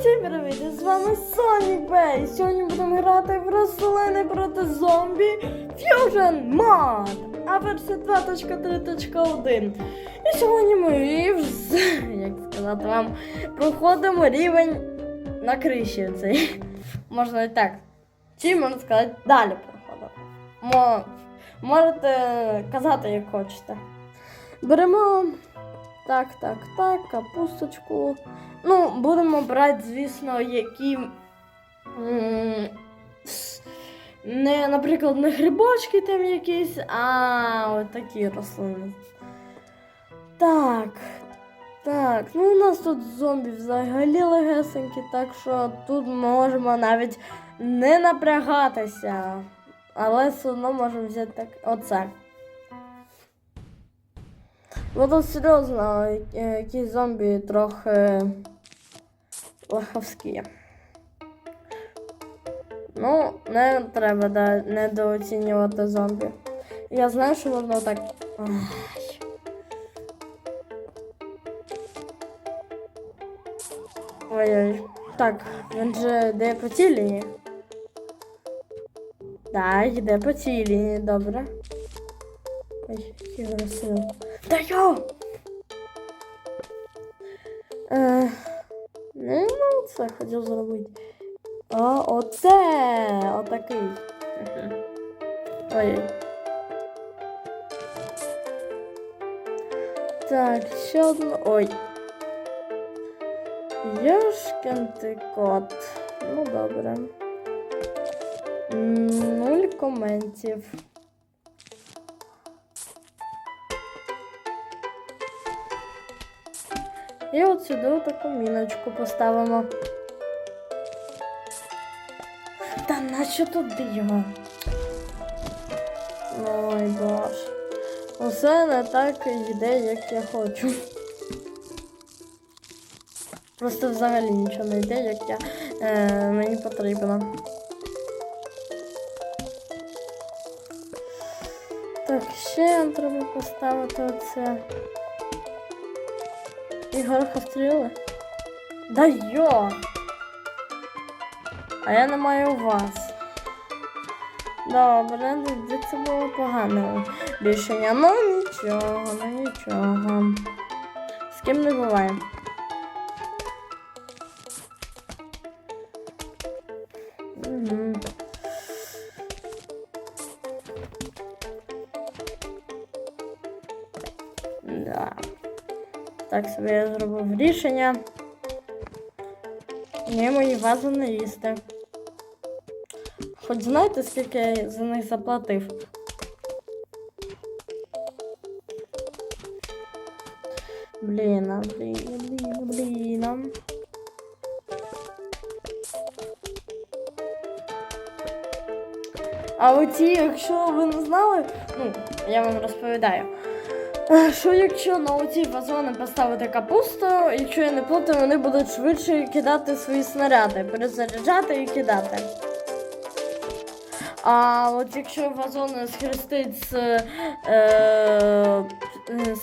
Всім привіт! З вами Сонік Бей. Сьогодні будемо грати в рослини проти зомбі Fusion Mod, а версія 2.3.1. І сьогодні ми, вз- як сказати вам, проходимо рівень на криші цей. Можна і так. Чи можна сказати, далі проходимо. Мо- Можете казати, як хочете. Беремо так, так, так, капусточку. Ну, будемо брати, звісно, які. Не, наприклад, не грибочки там якісь, а от такі рослини. Так. Так, ну у нас тут зомбі взагалі легесенькі, так що тут можемо навіть не напрягатися. Але все одно можемо взяти так оце. Ну тут серйозно, е, якісь зомбі трохи лахавські. Ну, не треба да, недооцінювати зомбі. Я знаю, що можна так. Ой-ой. Так, він же йде по цій лінії. Так, йде по цій лінії, добре. Ой, який агресивний. Йо! Е, ну, ну, це хотів зробити. А, оце! Отакий. Ой. Так, ще одну. Ой. Йошкин ти кот. Ну, добре. Нуль коментів. І от сюди таку міночку поставимо. Та нащо туди його? Ой, боже. Усе не так йде, як я хочу. Просто взагалі нічого не йде, як я, е, мені потрібно. Так, ще треба поставити оце. Ігорка стріли? Да йо! А я не маю вас. Добре, де це було погане рішення. Ну нічого, ну нічого. З ким не буває. Так собі я зробив рішення. Ні, мої вази не їсти. Хоч знаєте, скільки я за них заплатив? Блін, блін, блін, блін. а. Оці, якщо ви не знали, ну, я вам розповідаю. Е, Що якщо на оці вазони поставити капусту, якщо я не плутаю, вони будуть швидше кидати свої снаряди, перезаряджати і кидати. А от якщо вазони схрестить з е, е,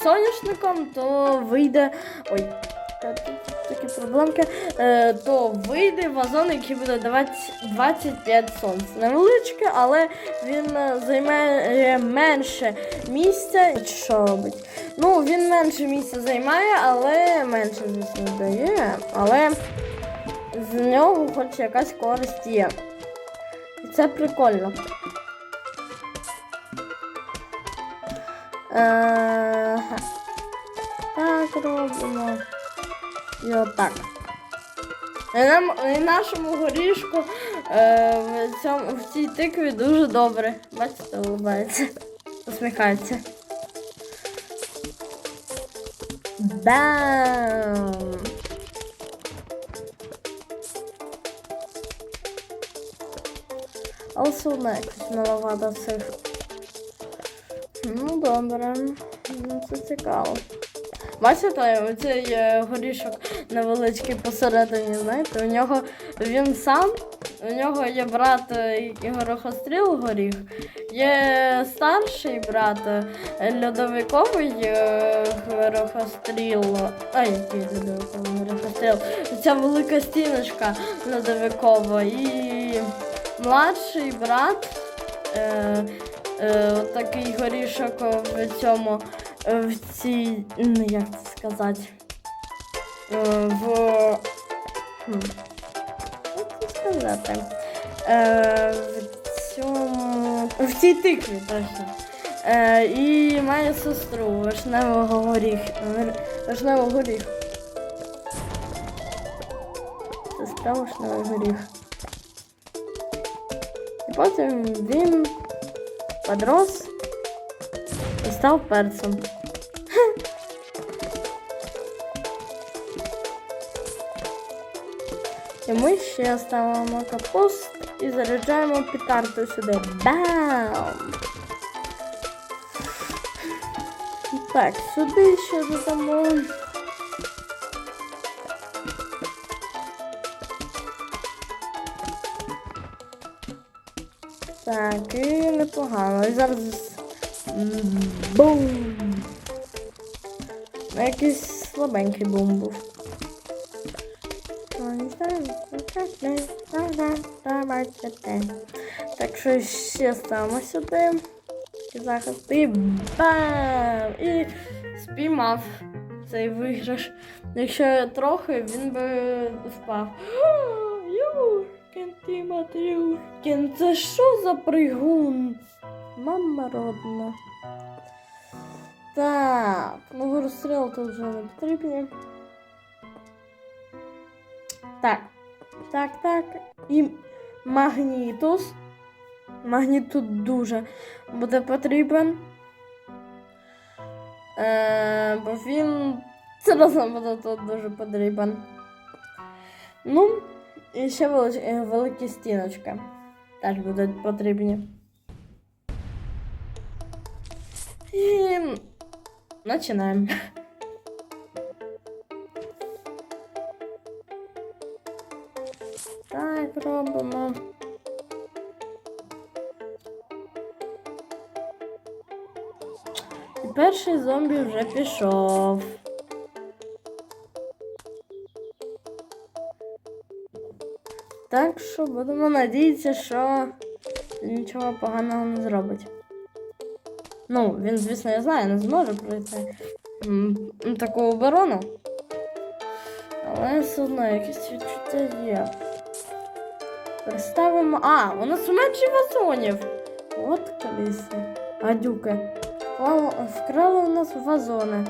соняшником, то вийде. Ой, та- проблемки. Е, то вийде вазон, який буде давати 25 сонць. Невеличке, але він е, займає менше місця. Що робить? Ну, він менше місця займає, але менше, звісно, дає. Але з нього хоч якась користь є. І це прикольно. Е. Так робимо. І отак. І, нашому горішку е, в, цьому, в цій тикві дуже добре. Бачите, улыбається. Усміхається. Бам! Одно якось маловато цих. Ну, добре. Ну, це цікаво. Бачите, оцей е, горішок невеличкий посередині, знаєте, у нього він сам, у нього є брат е, горохостріл горіх, є старший брат е, льодовиковий горохостріл. А, який льодовиковий горохостріл? Ця велика стіночка льодовикова і младший брат. Е, е, такий горішок в цьому, в цій, ну як це сказати, е, в, хм, як це сказати, е, в цьому, в цій тикві точно. Е, і має сестру вишневого горіх, вишневого горіх. Сестра вишневий горіх. І потім він подрос і став перцем. І ми ще ставимо капуст і заряджаємо петарду сюди. Бам! Так, сюди ще додамо. Так, і непогано. І зараз. Бум! Ну, Якийсь слабенький бум був. Так що ще ставимо сюди. І захист. І бам! І спіймав цей виграш. Якщо трохи, він би впав. Ти Матрюшкін, це що за пригун? Мама родна. Так, ну розстріл тут вже не потрібні. Так, так, так. І магнітус. Магніт тут дуже буде потрібен. Е, бо він серйозно буде тут дуже потрібен. Ну, і ще велич- е, великі стіночки. Теж будуть потрібні. І починаємо. Так, робимо. Перший зомбі вже пішов. Так що будемо надіятися, що нічого поганого не зробить. Ну, він, звісно, я знаю, не зможе пройти таку оборону. Але все одно якесь відчуття є. Представимо. А, у нас менше вазонів. От колись. Гадюки. Вкрали, у нас вазони.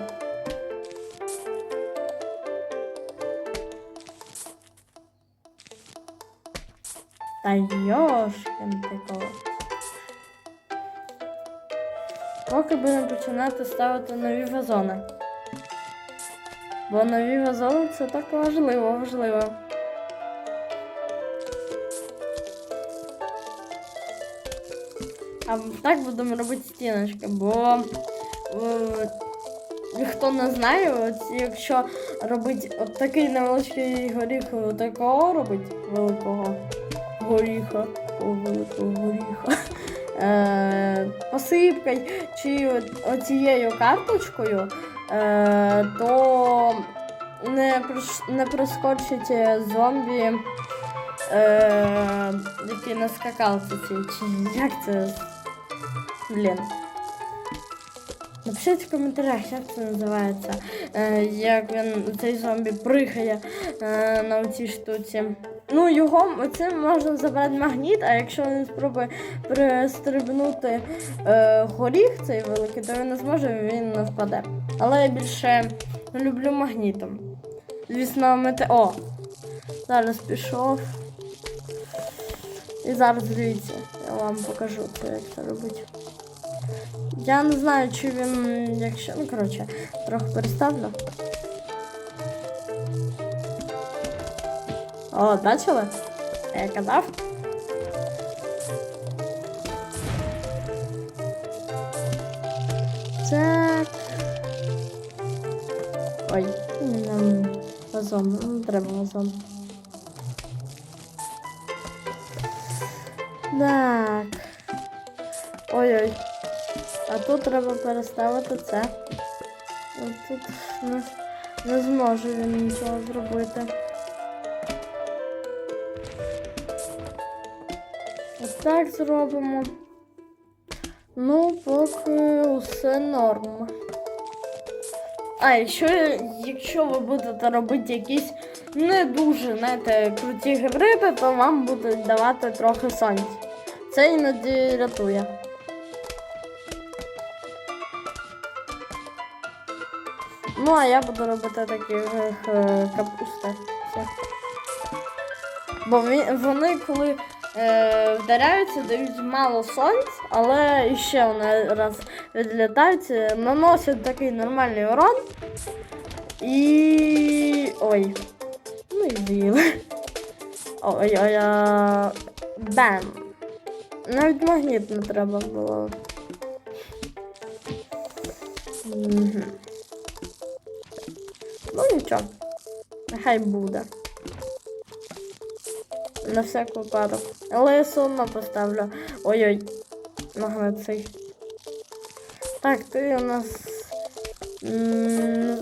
Та йошкин ти. Поки будемо починати ставити нові вазони. Бо нові вазони це так важливо, важливо. Так будемо робити стіночки, бо е, хто не знає, от якщо робити от такий невеличкий горіх такого робить великого горіха, о, великого горіха. Е, посипкою чи оцією карточкою, е, то не, не проскочить зомбі, е, які на скакалці ці, чи як це? Блін. Напишіть в коментарях, як це називається. Е, як він цей зомбі прихає е, на цій штуці. Ну, його цим можна забрати магніт, а якщо він спробує пристрибнути е, горіх цей великий, то він не зможе, він не впаде. Але я більше люблю магнітом. Звісно, мете. О! Зараз пішов. І зараз дивіться, я вам покажу це, як це робити. Я не знаю, чи він, якщо. Ну, коротше, трохи переставлю. О, бачили? Я казав. Так. Вазон, ну, не треба вазон. Так. Ой-ой. А тут треба переставити це. Тут не, не зможе він нічого зробити. Ось так зробимо. Ну, поки усе норм. А, ще, якщо ви будете робити якісь не дуже знаєте, круті гібриди, то вам будуть давати трохи сонця. Це іноді рятує. Ну, а я буду робити такі е, капусти. Все. Бо вони, коли е, вдаряються, дають мало сонць, але ще вони раз відлітають, е, наносять такий нормальний урон. І. Ой. Ну і з'їли. Ой, ой, а... Бем. Навіть магніт не треба було. Мгм. Ну нічого. Нехай буде. На всяк випадок. Але я одно поставлю. Ой-ой. Магнит цей. Так, ти у нас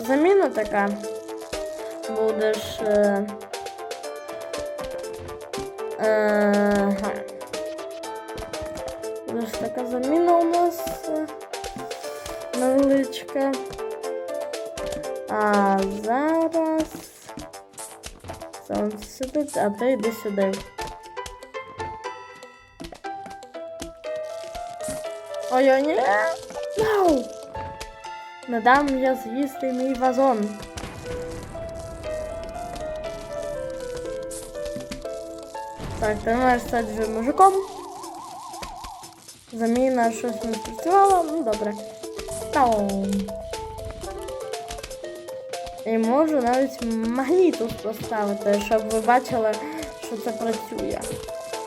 заміна така. Будеш. Е, е. Будеш така заміна у нас е, невеличка. А зараз. Сам сюди, а ти йди сюди. Ой-ой, ні. Ноу! Не дам я з'їсти мій вазон. Так, ти маєш стати вже мужиком. Заміна щось не спрацювала, ну добре. Таум. І можу навіть магнітус поставити, щоб ви бачили, що це працює.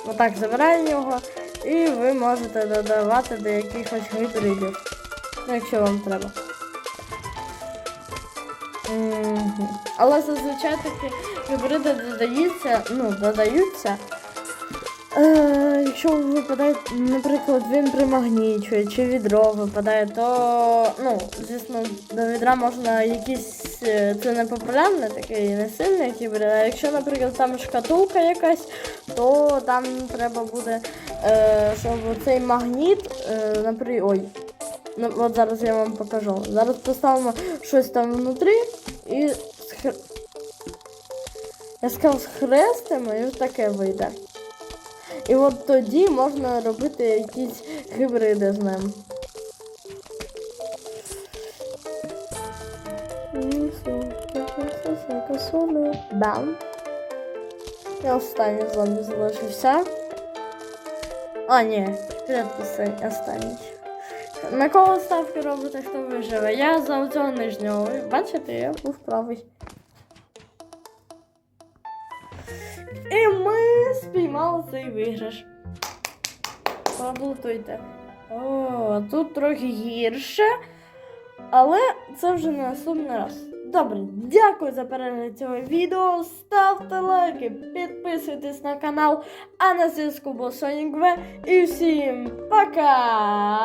Отак забираємо його, і ви можете додавати до якихось гібридів. Ну, якщо вам треба. Але зазвичай такі гібриди додаються, ну, додаються. Е, якщо випадає, наприклад, він примагнічує, чи відро випадає, то, ну, звісно, до відра можна якісь. Е, Це не популярний такий не сильний гібрид, а якщо, наприклад, там шкатулка якась, то там треба буде, е, щоб цей магніт, е, наприклад, ой. Ну, от зараз я вам покажу. Зараз поставимо щось там внутрі і схр... Я сказав, схрестимо і таке вийде. І от тоді можна робити якісь гібриди з ним. Бам. І останній зомбі залишився. А, ні, третій останній. На кого ставки робите, хто виживе? Я за цього нижнього. Бачите, я був правий. І ми спіймали цей виграш. Поаплодуйте. О, тут трохи гірше. Але це вже на наступний раз. Добре, дякую за перегляд цього відео. Ставте лайки, підписуйтесь на канал. А на зв'язку був Сонік В. І всім пока!